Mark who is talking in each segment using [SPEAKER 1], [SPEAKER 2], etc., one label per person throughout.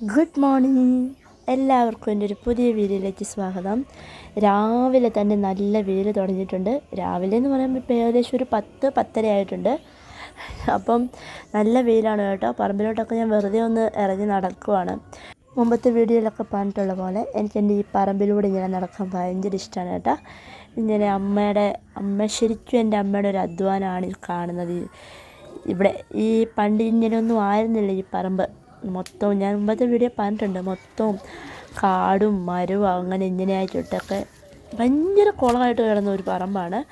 [SPEAKER 1] Good morning എല്ലാവർക്കും എന്റെ ഒരു പുതിയ വീഡിയോയിലേക്ക് സ്വാഗതം. രാവിലെ തന്നെ നല്ല വെയിൽ തുടങ്ങിയിട്ടുണ്ട്. രാവിലെ എന്ന് പറയുമ്പോൾ ഏകദേശം ഒരു പത്ത് പത്തര ആയിട്ടുണ്ട്. അപ്പം നല്ല വെയിലാണ് കേട്ടോ. പറമ്പിലോട്ടൊക്കെ ഞാൻ വെറുതെ ഒന്ന് ഇറങ്ങി നടക്കുവാണ്. മുമ്പത്തെ വീഡിയോയിലൊക്കെ പറഞ്ഞിട്ടുള്ള പോലെ എനിക്ക് എന്റെ ഈ പറമ്പിലൂടെ ഇങ്ങനെ നടക്കാൻ ഭയങ്കര ഇഷ്ടമാണ് കേട്ടോ. ഇങ്ങനെ അമ്മയുടെ അമ്മ ശരിക്കും എന്റെ അമ്മയുടെ ഒരു അധ്വാനമാണ് കാണുന്നത്. ഇവിടെ ഈ പണ്ട് ഇങ്ങനെയൊന്നും ആയിരുന്നില്ല ഈ പറമ്പ്. മൊത്തവും ഞാൻ മുമ്പത്തെ വീഡിയോ പറഞ്ഞിട്ടുണ്ട്. മൊത്തവും കാടും മരവും അങ്ങനെ ഇങ്ങനെയായിട്ടൊക്കെ ഭയങ്കര കുളമായിട്ട് കിടന്ന ഒരു പറമ്പാണ്.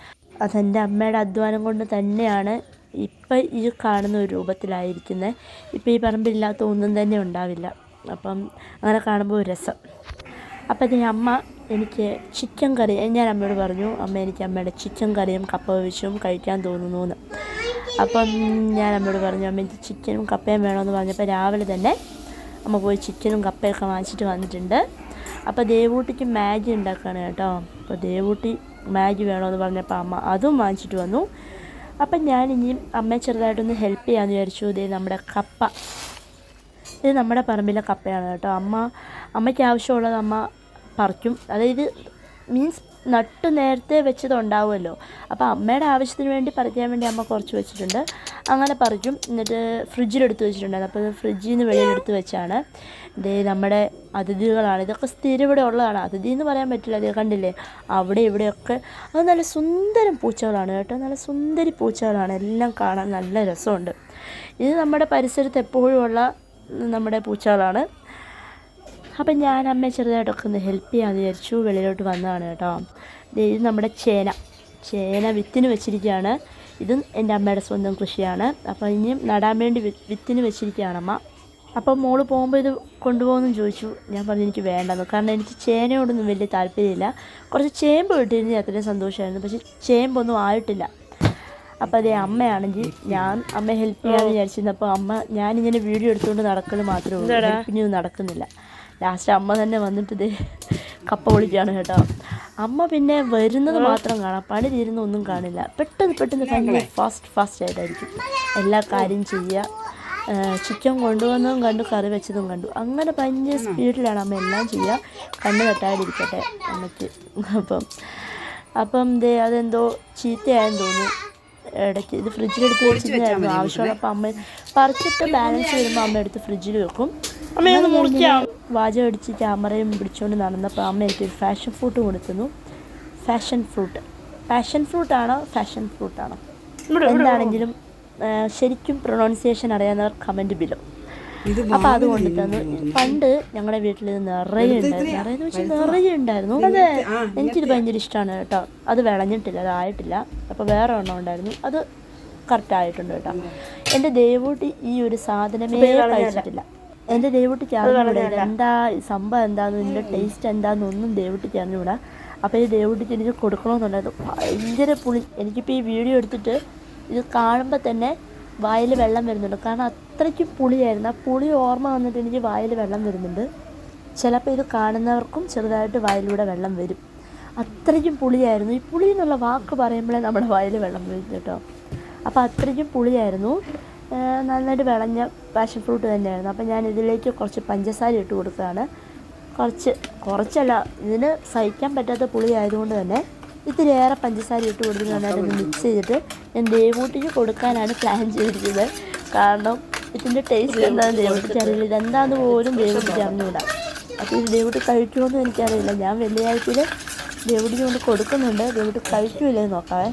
[SPEAKER 1] അതെന്റെ അമ്മയുടെ അധ്വാനം കൊണ്ട് തന്നെയാണ് ഇപ്പം ഈ കാണുന്ന ഒരു രൂപത്തിലായിരിക്കുന്നത്. ഇപ്പം ഈ പറമ്പില്ലാത്ത ഒന്നും തന്നെ ഉണ്ടാവില്ല. അപ്പം അങ്ങനെ കാണുമ്പോൾ ഒരു രസം. അപ്പം ഇതിന് അമ്മ എനിക്ക് ചിക്കൻ കറി ഞാൻ അമ്മയോട് പറഞ്ഞു അമ്മ എനിക്ക് അമ്മയുടെ ചിക്കൻ കറിയും കപ്പ വെച്ചും കഴിക്കാൻ തോന്നുന്നു എന്ന്. അപ്പം ഞാൻ അമ്മയോട് പറഞ്ഞു അമ്മ എനിക്ക് ചിക്കനും കപ്പയും വേണമെന്ന് പറഞ്ഞപ്പോൾ രാവിലെ തന്നെ അമ്മ പോയി ചിക്കനും കപ്പയൊക്കെ വാങ്ങിച്ചിട്ട് വന്നിട്ടുണ്ട്. അപ്പോൾ ദേവൂട്ടിക്ക് മാഗി ഉണ്ടാക്കുകയാണ് കേട്ടോ. അപ്പോൾ ദേവൂട്ടി മാഗി വേണമെന്ന് പറഞ്ഞപ്പോൾ അമ്മ അതും വാങ്ങിച്ചിട്ട് വന്നു. അപ്പം ഞാൻ ഇനിയും അമ്മയെ ചെറുതായിട്ടൊന്ന് ഹെൽപ്പ് ചെയ്യാമെന്ന് വിചാരിച്ചു. ഇതേ നമ്മുടെ കപ്പ. ഇത് നമ്മുടെ പറമ്പിലെ കപ്പയാണ് കേട്ടോ. അമ്മ അമ്മയ്ക്ക് ആവശ്യമുള്ളത് അമ്മ പറിക്കും. അതായത് മീൻസ് നട്ട് നേരത്തെ വെച്ചത് ഉണ്ടാവുമല്ലോ അപ്പോൾ അമ്മയുടെ ആവശ്യത്തിന് വേണ്ടി പറിക്കാൻ വേണ്ടി അമ്മ കുറച്ച് വെച്ചിട്ടുണ്ട്. അങ്ങനെ പറിക്കും. എന്നിട്ട് ഫ്രിഡ്ജിലെടുത്ത് വെച്ചിട്ടുണ്ടായിരുന്നു അപ്പോൾ ഫ്രിഡ്ജിൽ നിന്ന് വെളിയിലെടുത്ത് വെച്ചാണ്. ഇതേ നമ്മുടെ അതിഥികളാണ്. ഇതൊക്കെ സ്ഥിരം ഇവിടെ ഉള്ളതാണ്. അതിഥി എന്ന് പറയാൻ പറ്റില്ല. അത് കണ്ടില്ലേ? അവിടെ ഇവിടെയൊക്കെ അത് നല്ല സുന്ദരം പൂച്ചകളാണ് കേട്ടോ. നല്ല സുന്ദരി പൂച്ചകളാണ്. എല്ലാം കാണാൻ നല്ല രസമുണ്ട്. ഇത് നമ്മുടെ പരിസരത്ത് എപ്പോഴും ഉള്ള നമ്മുടെ പൂച്ചകളാണ്. അപ്പം ഞാൻ അമ്മയെ ചെറുതായിട്ടൊക്കെ ഒന്ന് ഹെൽപ്പ് ചെയ്യാമെന്ന് വിചാരിച്ചു. വെളിയിലോട്ട് വന്നതാണ് കേട്ടോ. ഇത് നമ്മുടെ ചേന. ചേന വിത്തിന് വെച്ചിരിക്കുകയാണ്. ഇതും എന്റെ അമ്മയുടെ സ്വന്തം കൃഷിയാണ്. അപ്പോൾ ഇനിയും നടാൻ വേണ്ടി വിത്തിന് വെച്ചിരിക്കുകയാണ് അമ്മ. അപ്പോൾ മോൾ പോകുമ്പോൾ ഇത് കൊണ്ടുപോകുമെന്ന് ചോദിച്ചു. ഞാൻ പറഞ്ഞു എനിക്ക് വേണ്ടെന്ന്. കാരണം എനിക്ക് ചേനയോടൊന്നും വലിയ താല്പര്യമില്ല. കുറച്ച് ചേമ്പ് കിട്ടിയിരുന്നെങ്കിൽ അത്രയും സന്തോഷമായിരുന്നു. പക്ഷേ ചേമ്പൊന്നും ആയിട്ടില്ല. അപ്പോൾ അതേ അമ്മയാണെങ്കിൽ ഞാൻ അമ്മയെ ഹെൽപ്പ് ചെയ്യാമെന്ന് വിചാരിച്ചിരുന്നപ്പോൾ അമ്മ ഞാനിങ്ങനെ വീഡിയോ എടുത്തുകൊണ്ട് നടക്കൽ മാത്രമേ ഉള്ളൂ. ഹെൽപ്പിനൊന്നും നടക്കുന്നില്ല. ലാസ്റ്റ് അമ്മ തന്നെ വന്നിട്ട് ഇതേ കപ്പ പൊളിക്കുകയാണ് കേട്ടോ. അമ്മ പിന്നെ വരുന്നത് മാത്രം കാണാം. പണി തീരുന്ന ഒന്നും കാണില്ല. പെട്ടെന്ന് പെട്ടെന്ന് ഭയങ്കര ഫാസ്റ്റ് ഫാസ്റ്റ് ആയിട്ടായിരിക്കും. എല്ലാ കാര്യം ചെയ്യുക. ചിക്കൻ കൊണ്ടുവന്നതും കണ്ടു കറി വെച്ചതും കണ്ടു. അങ്ങനെ ഭയങ്കര സ്പീഡിലാണ് അമ്മ എല്ലാം ചെയ്യുക. കണ്ണ് കെട്ടാതിരിക്കട്ടെ അമ്മയ്ക്ക്. അപ്പം അപ്പം ദേ അതെന്തോ ചീത്തയായെന്ന് തോന്നുന്നു. ഇടയ്ക്ക് ഇത് ഫ്രിഡ്ജിലെടുത്ത് ആവശ്യമുള്ള ആവശ്യമുള്ളപ്പോൾ അമ്മ പറിച്ചിട്ട് ബാലൻസ് വരുമ്പോൾ അമ്മ എടുത്ത് ഫ്രിഡ്ജിൽ വെക്കും. വാചകം അടിച്ച് ക്യാമറയും പിടിച്ചുകൊണ്ട് നടന്നപ്പോൾ അമ്മ എനിക്കൊരു ഫാഷൻ ഫ്രൂട്ട് കൊടുക്കുന്നു. ഫാഷൻ ഫ്രൂട്ട് പാഷൻ ഫ്രൂട്ടാണോ ഫാഷൻ ഫ്രൂട്ടാണോ എന്താണെങ്കിലും ശരിക്കും പ്രൊണൗൺസിയേഷൻ അറിയാവുന്നവർ കമന്റ് ബിലോ
[SPEAKER 2] ഇത്
[SPEAKER 1] അപ്പോൾ അത് പണ്ട് ഞങ്ങളുടെ വീട്ടിൽ നിറയെ ഉണ്ടായിരുന്നു. നിറയെ ഉണ്ടായിരുന്നു. വെച്ചാൽ നിറയെ ഉണ്ടായിരുന്നു എനിക്കിത് ഭയങ്കര ഇഷ്ടമാണ് കേട്ടോ. അത് വിളഞ്ഞിട്ടില്ല അതായിട്ടില്ല അപ്പോൾ വേറെ ഒരെണ്ണം ഉണ്ടായിരുന്നു. അത് കറക്റ്റ് ആയിട്ടുണ്ട് കേട്ടോ. എന്റെ ദേവൂട്ടി ഈ ഒരു സാധനമേ കഴിച്ചിട്ടില്ല. എന്റെ ദേവൂട്ടിക്ക് അറിഞ്ഞൂടാ എന്താ സംഭവം എന്താന്ന്? ഇതിന്റെ ടേസ്റ്റ് എന്താണെന്ന് ഒന്നും ദേവൂട്ടിക്ക് അറിഞ്ഞൂടാ അപ്പോൾ ഈ ദേവൂട്ടിക്ക് എനിക്ക് കൊടുക്കണമെന്നുണ്ടായിരുന്നു. ഭയങ്കര പുളി. എനിക്കിപ്പോൾ ഈ വീഡിയോ എടുത്തിട്ട് ഇത് കാണുമ്പോൾ തന്നെ വായിൽ വെള്ളം വരുന്നുണ്ട്. കാരണം അത്രയ്ക്കും പുളിയായിരുന്നു. ആ പുളി ഓർമ്മ വന്നിട്ട് എനിക്ക് വായിൽ വെള്ളം വരുന്നുണ്ട്. ചിലപ്പോൾ ഇത് കാണുന്നവർക്കും ചെറുതായിട്ട് വായിലൂടെ വെള്ളം വരും. അത്രയ്ക്കും പുളിയായിരുന്നു. ഈ പുളി എന്നുള്ള വാക്ക് പറയുമ്പോഴേ നമ്മുടെ വായിൽ വെള്ളം വരും കേട്ടോ. അപ്പോൾ അത്രയ്ക്കും പുളിയായിരുന്നു. നന്നായിട്ട് വിളഞ്ഞ പാഷൻ ഫ്രൂട്ട് തന്നെയായിരുന്നു. അപ്പോൾ ഞാൻ ഇതിലേക്ക് കുറച്ച് പഞ്ചസാര ഇട്ട് കൊടുക്കുകയാണ്. കുറച്ച് കുറച്ചല്ല ഇതിന് സഹിക്കാൻ പറ്റാത്ത പുളി ആയതുകൊണ്ട് തന്നെ ഇത്തിരിയേറെ പഞ്ചസാര ഇട്ട് കൊടുത്ത് നന്നായിട്ടൊന്ന് മിക്സ് ചെയ്തിട്ട് ഞാൻ ദേവൂട്ടിക്ക് കൊടുക്കാനാണ് പ്ലാൻ ചെയ്തിരിക്കുന്നത്. കാരണം ഇതിന്റെ ടേസ്റ്റ് എന്താണെന്ന് ദേവൂട്ടിക്ക് അറിയില്ല ഇതെന്താന്ന് പോലും ദേവൂട്ടിക്ക് അറിഞ്ഞുകൂടാ അപ്പോൾ ഇത് ദേവൂട്ടി കഴിക്കുമെന്ന് എനിക്കറിയില്ല. ഞാൻ വെള്ളിയാഴ്ചയിൽ ദേവൂട്ടിക്ക് കൊണ്ട് കൊടുക്കുന്നുണ്ട്. ദേവൂട്ടി കഴിക്കൂലേ നോക്കാവേ.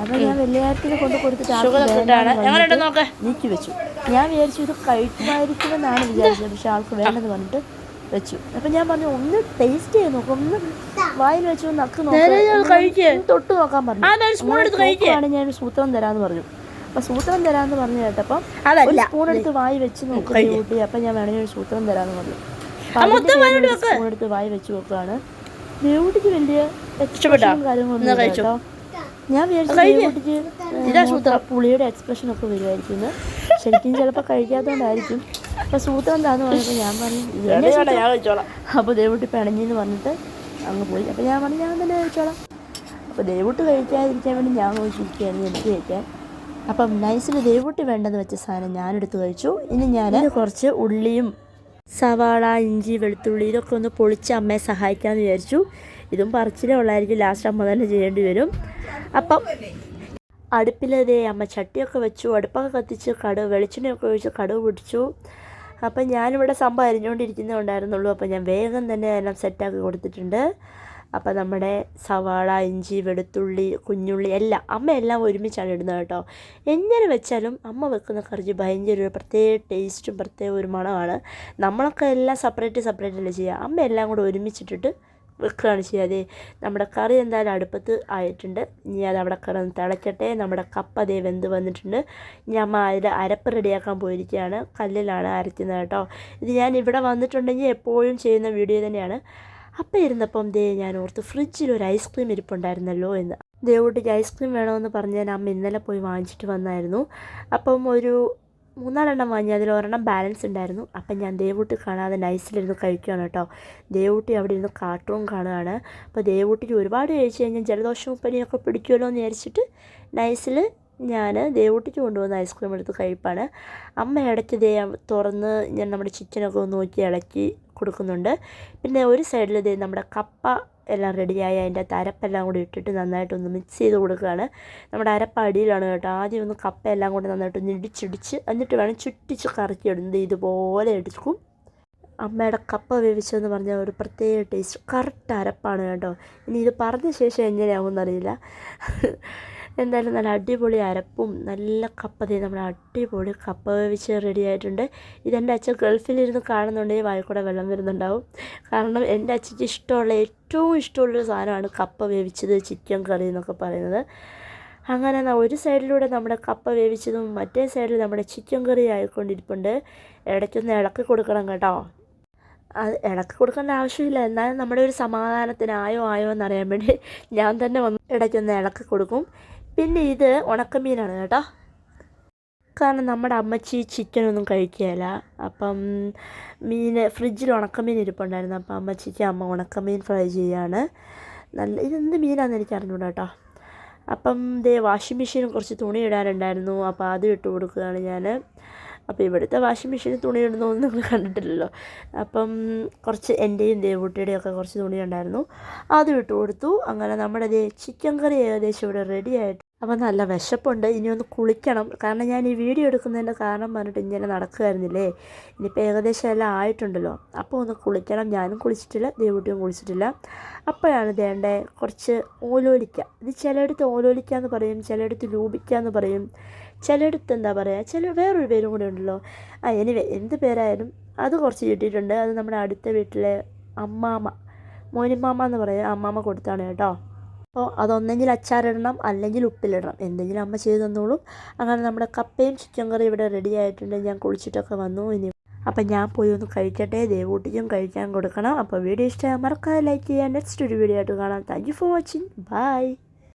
[SPEAKER 1] അപ്പോൾ ഞാൻ വെള്ളിയാഴ്ചയിൽ കൊണ്ട് കൊടുത്തിട്ട് നീക്കി? വെച്ചു ഞാൻ വിചാരിച്ചു ഇത് കഴിക്കുമായിരിക്കുമെന്നാണ് വിചാരിച്ചത്. പക്ഷെ ആൾക്ക് വേണ്ടെന്ന് പറഞ്ഞിട്ട് വെച്ചു. അപ്പം ഞാൻ പറഞ്ഞു ഒന്ന് ടേസ്റ്റ് ചെയ്ത് നോക്കും ഒന്ന് വായിൽ വെച്ച് ഒന്ന് നക്ക് നോക്കാം. തൊട്ട് നോക്കാൻ പറഞ്ഞു. ഞാൻ സൂത്രം തരാന്ന് പറഞ്ഞു. അപ്പൊ സൂത്രം തരാന്ന് പറഞ്ഞു കേട്ടപ്പം ഒരു സ്പൂൺ എടുത്ത് വായി വെച്ച് നോക്കി കൂട്ടി അപ്പൊ ഞാൻ വേണമെങ്കിൽ ഒരു സൂത്രം തരാന്ന് പറഞ്ഞു. സ്പൂൺ എടുത്ത് വായി വെച്ച് നോക്കുകയാണ് ദേവുട്ടിക്ക് വലിയ എക്സ്പ്രഷനും കാര്യങ്ങളൊന്നും കേട്ടോ. ഞാൻ വിചാരിച്ചു പുളിയുടെ എക്സ്പ്രഷൻ ഒക്കെ വരുമായിരിക്കും ശരിക്കും ചിലപ്പോൾ കഴിക്കാത്തതുകൊണ്ടായിരിക്കും അപ്പൊ സൂത്രം എന്താന്ന് പറഞ്ഞപ്പോൾ ഞാൻ പറഞ്ഞു. അപ്പോൾ ദേവുട്ടി പിണഞ്ഞെന്ന് പറഞ്ഞിട്ട് അങ്ങ് പോയി. അപ്പോൾ ഞാൻ പറഞ്ഞു ഞാൻ തന്നെ കഴിച്ചോളാം. അപ്പോൾ ദേവുട്ട് കഴിക്കാതിരിക്കാൻ വേണ്ടി ഞാൻ നോക്കിയിരിക്കുകയായിരുന്നു എനിക്ക് കഴിക്കാൻ. അപ്പം നൈസിൽ ദേവൂട്ടി വേണ്ടെന്ന് വെച്ച സാധനം ഞാനെടുത്ത് കഴിച്ചു. ഇനി ഞാൻ കുറച്ച് ഉള്ളിയും സവാള ഇഞ്ചി വെളുത്തുള്ളി ഇതൊക്കെ ഒന്ന് പൊളിച്ച് അമ്മയെ സഹായിക്കാമെന്ന് വിചാരിച്ചു. ഇതും പറിച്ചിലേ ഉള്ളായിരിക്കും. ലാസ്റ്റ് അമ്മ തന്നെ ചെയ്യേണ്ടി വരും. അപ്പം അടുപ്പിലതേ അമ്മ ചട്ടിയൊക്കെ വെച്ചു. അടുപ്പൊക്കെ കത്തിച്ച് കടുവ് വെളിച്ചെണ്ണയൊക്കെ ഒഴിച്ച് കടുവ് പിടിച്ചു. അപ്പം ഞാനിവിടെ സംഭവം അരിഞ്ഞുകൊണ്ടിരിക്കുന്നേ ഉണ്ടായിരുന്നുള്ളൂ. അപ്പം ഞാൻ വേഗം തന്നെ എല്ലാം സെറ്റാക്കി കൊടുത്തിട്ടുണ്ട്. അപ്പം നമ്മുടെ സവാള ഇഞ്ചി വെളുത്തുള്ളി കുഞ്ഞുള്ളി എല്ലാം അമ്മ എല്ലാം ഒരുമിച്ചാണ് ഇടുന്നത് കേട്ടോ. എങ്ങനെ വെച്ചാലും അമ്മ വെക്കുന്ന കറി ഭയങ്കര ഒരു പ്രത്യേക ടേസ്റ്റും പ്രത്യേക ഒരു മണമാണ്. നമ്മളൊക്കെ എല്ലാം സെപ്പറേറ്റ് സെപ്പറേറ്റ് അല്ലേ ചെയ്യുക. അമ്മ എല്ലാം കൂടെ ഒരുമിച്ചിട്ടിട്ട് വെക്കുകയാണ് ചെയ്യാതെ നമ്മുടെ കറി എന്തായാലും അടുപ്പത്ത് ആയിട്ടുണ്ട്. ഇനി അത് അവിടെ കിടന്ന് തിളയ്ക്കട്ടെ നമ്മുടെ കപ്പ അതേ വെന്ത് വന്നിട്ടുണ്ട്. ഞാൻ അതിൽ അരപ്പ് റെഡിയാക്കാൻ പോയിരിക്കുകയാണ്. കല്ലിലാണ് അരയ്ക്കുന്നത് കേട്ടോ. ഇത് ഞാൻ ഇവിടെ വന്നിട്ടുണ്ടെങ്കിൽ എപ്പോഴും ചെയ്യുന്ന വീഡിയോ തന്നെയാണ്. അപ്പം ഇരുന്നപ്പം ദേ ഞാൻ ഓർത്ത് ഫ്രിഡ്ജിൽ ഒരു ഐസ്ക്രീം ഇരിപ്പുണ്ടായിരുന്നല്ലോ എന്ന്. ദേവോട്ടിക്ക് ഐസ്ക്രീം വേണമെന്ന് പറഞ്ഞ് ഞാൻ അമ്മ ഇന്നലെ പോയി വാങ്ങിച്ചിട്ട് വന്നായിരുന്നു. അപ്പം ഒരു മൂന്നാലെണ്ണം വാങ്ങി അതിൽ ഒരെണ്ണം ബാലൻസ് ഉണ്ടായിരുന്നു. അപ്പം ഞാൻ ദേവൂട്ടി കാണാതെ നൈസിലിരുന്ന് കഴിക്കുകയാണ് കേട്ടോ. ദേവൂട്ടി അവിടെ ഇരുന്ന് കാർട്ടൂൺ കാണുകയാണ് അപ്പോൾ ദേവൂട്ടിക്ക് ഒരുപാട് കഴിച്ച് കഴിഞ്ഞാൽ ജലദോഷവും പനിയൊക്കെ പിടിക്കുമല്ലോ എന്ന് വിചാരിച്ചിട്ട് നൈസിൽ ഞാൻ ദേവൂട്ടിക്ക് കൊണ്ടുവന്ന ഐസ്ക്രീം എടുത്ത് കഴിപ്പാണ്. അമ്മ ഇടയ്ക്ക് ദേ തുറന്ന് ഞാൻ നമ്മുടെ ചിക്കനൊക്കെ ഒന്ന് നോക്കി ഇളക്കി കൊടുക്കുന്നുണ്ട്. പിന്നെ ഒരു സൈഡിൽ ദേ നമ്മുടെ കപ്പ എല്ലാം റെഡിയായി അതിന്റെ അരപ്പെല്ലാം കൂടി ഇട്ടിട്ട് നന്നായിട്ടൊന്ന് മിക്സ് ചെയ്ത് കൊടുക്കുകയാണ്. നമ്മുടെ അരപ്പ് അടിയിലാണ് കേട്ടോ. ആദ്യം ഒന്ന് കപ്പ എല്ലാം കൂടി നന്നായിട്ടൊന്ന് ഇടിച്ചിടിച്ച് എന്നിട്ട് വേണം ചുറ്റിച്ച് കറക്കി ഇടുന്നത് ഇതുപോലെ എടുക്കും. അമ്മയുടെ കപ്പ വേവിച്ചതെന്ന് പറഞ്ഞാൽ ഒരു പ്രത്യേക ടേസ്റ്റ് കറക്റ്റ് അരപ്പാണ് കേട്ടോ. ഇനി ഇത് പറഞ്ഞ ശേഷം എങ്ങനെയാവുമെന്നറിയില്ല എന്തായാലും നല്ല അടിപൊളി അരപ്പും നല്ല കപ്പതേ നമ്മുടെ അടിപൊളി കപ്പ വേവിച്ച് റെഡി ആയിട്ടുണ്ട്. ഇതെന്റെ അച്ഛൻ ഗൾഫിലിരുന്ന് കാണുന്നുണ്ടെങ്കിൽ വായിക്കൂടെ വെള്ളം വരുന്നുണ്ടാവും. കാരണം എന്റെ അച്ഛന്റെ ഇഷ്ടമുള്ള ഏറ്റവും ഇഷ്ടമുള്ളൊരു സാധനമാണ് കപ്പ വേവിച്ചത് ചിക്കൻ കറി എന്നൊക്കെ പറയുന്നത്. അങ്ങനെ ഒരു സൈഡിലൂടെ നമ്മുടെ കപ്പ വേവിച്ചതും മറ്റേ സൈഡിൽ നമ്മുടെ ചിക്കൻ കറി ആയിക്കൊണ്ടിരിപ്പുണ്ട്. ഇടയ്ക്കൊന്ന് ഇളക്കി കൊടുക്കണം കേട്ടോ. അത് ഇളക്കി കൊടുക്കേണ്ട ആവശ്യമില്ല. എന്നാലും നമ്മുടെ ഒരു സമാധാനത്തിന് ആയോ ആയോ എന്നറിയാൻ വേണ്ടി ഞാൻ തന്നെ വന്ന് ഇടയ്ക്കൊന്ന് ഇളക്കി കൊടുക്കും. പിന്നെ ഇത് ഉണക്കമീനാണ് കേട്ടോ. കാരണം നമ്മുടെ അമ്മച്ചി ചിക്കനൊന്നും കഴിക്കുകയില്ല. അപ്പം മീൻ ഫ്രിഡ്ജിൽ ഉണക്കമീൻ ഇരിപ്പുണ്ടായിരുന്നു. അപ്പം അമ്മച്ചിക്ക് അമ്മ ഉണക്കമീൻ ഫ്രൈ ചെയ്യാണ്. നല്ല ഇതെന്ത് മീനാണെന്ന് എനിക്ക് അറിഞ്ഞൂടാ കേട്ടോ. അപ്പം ദേ വാഷിംഗ് മെഷീനും കുറച്ച് തുണി ഇടാനുണ്ടായിരുന്നു. അപ്പോൾ അത് ഇട്ട് കൊടുക്കുകയാണ് ഞാൻ അപ്പോൾ ഇവിടുത്തെ വാഷിംഗ് മെഷീനിൽ തുണി ഇടുന്നതൊന്നും നിങ്ങൾ കണ്ടിട്ടില്ലല്ലോ. അപ്പം കുറച്ച് എന്റെയും ദേവൂട്ടിയുടെയും ഒക്കെ കുറച്ച് തുണി ഉണ്ടായിരുന്നു അതും ഇട്ട് കൊടുത്തു. അങ്ങനെ നമ്മുടെ ചിക്കൻ കറി ഏകദേശം ഇവിടെ റെഡി ആയിട്ട് അപ്പം നല്ല വിശപ്പുണ്ട്. ഇനി ഒന്ന് കുളിക്കണം. കാരണം ഞാൻ ഈ വീഡിയോ എടുക്കുന്നതിന്റെ കാരണം പറഞ്ഞിട്ട് ഇങ്ങനെ നടക്കുമായിരുന്നില്ലേ ഇനിയിപ്പോൾ ഏകദേശം എല്ലാം ആയിട്ടുണ്ടല്ലോ. അപ്പോൾ ഒന്ന് കുളിക്കണം. ഞാനും കുളിച്ചിട്ടില്ല ദേവൂട്ടിയും കുളിച്ചിട്ടില്ല. അപ്പോഴാണ് വേണ്ടേ കുറച്ച് ഓലോലിക്ക. ഇത് ചിലയിടത്ത് ഓലോലിക്ക എന്ന് പറയും ചിലയിടത്ത് ലൂപിക്ക എന്ന് പറയും. ചിലയിടത്ത് എന്താ പറയുക ചില വേറൊരു പേരും കൂടെ ഉണ്ടല്ലോ. ആ എനിവേ എന്ത് പേരായാലും അത് കുറച്ച് കിട്ടിയിട്ടുണ്ട്. അത് നമ്മുടെ അടുത്ത വീട്ടിലെ അമ്മാമ്മ മോനിമാമ എന്ന് പറയും. അമ്മാമ്മ കൊടുത്താണ് കേട്ടോ. അപ്പോൾ അതൊന്നെങ്കിൽ അച്ചാറിടണം അല്ലെങ്കിൽ ഉപ്പിലിടണം. എന്തെങ്കിലും അമ്മ ചെയ്തു തന്നോളും. അങ്ങനെ നമ്മുടെ കപ്പയും ചിക്കൻ കറിയും ഇവിടെ റെഡി ആയിട്ടുണ്ട്. ഞാൻ കുളിച്ചിട്ടൊക്കെ വന്നു. ഇനി അപ്പം ഞാൻ പോയി ഒന്ന് കഴിക്കട്ടെ. ദേവൂട്ടിക്കും കഴിക്കാൻ കൊടുക്കണം. അപ്പോൾ വീഡിയോ ഇഷ്ടമായി മറക്കാതെ ലൈക്ക് ചെയ്യാൻ നെക്സ്റ്റ് ഒരു വീഡിയോ ആയിട്ട് കാണാം. Thank you for watching bye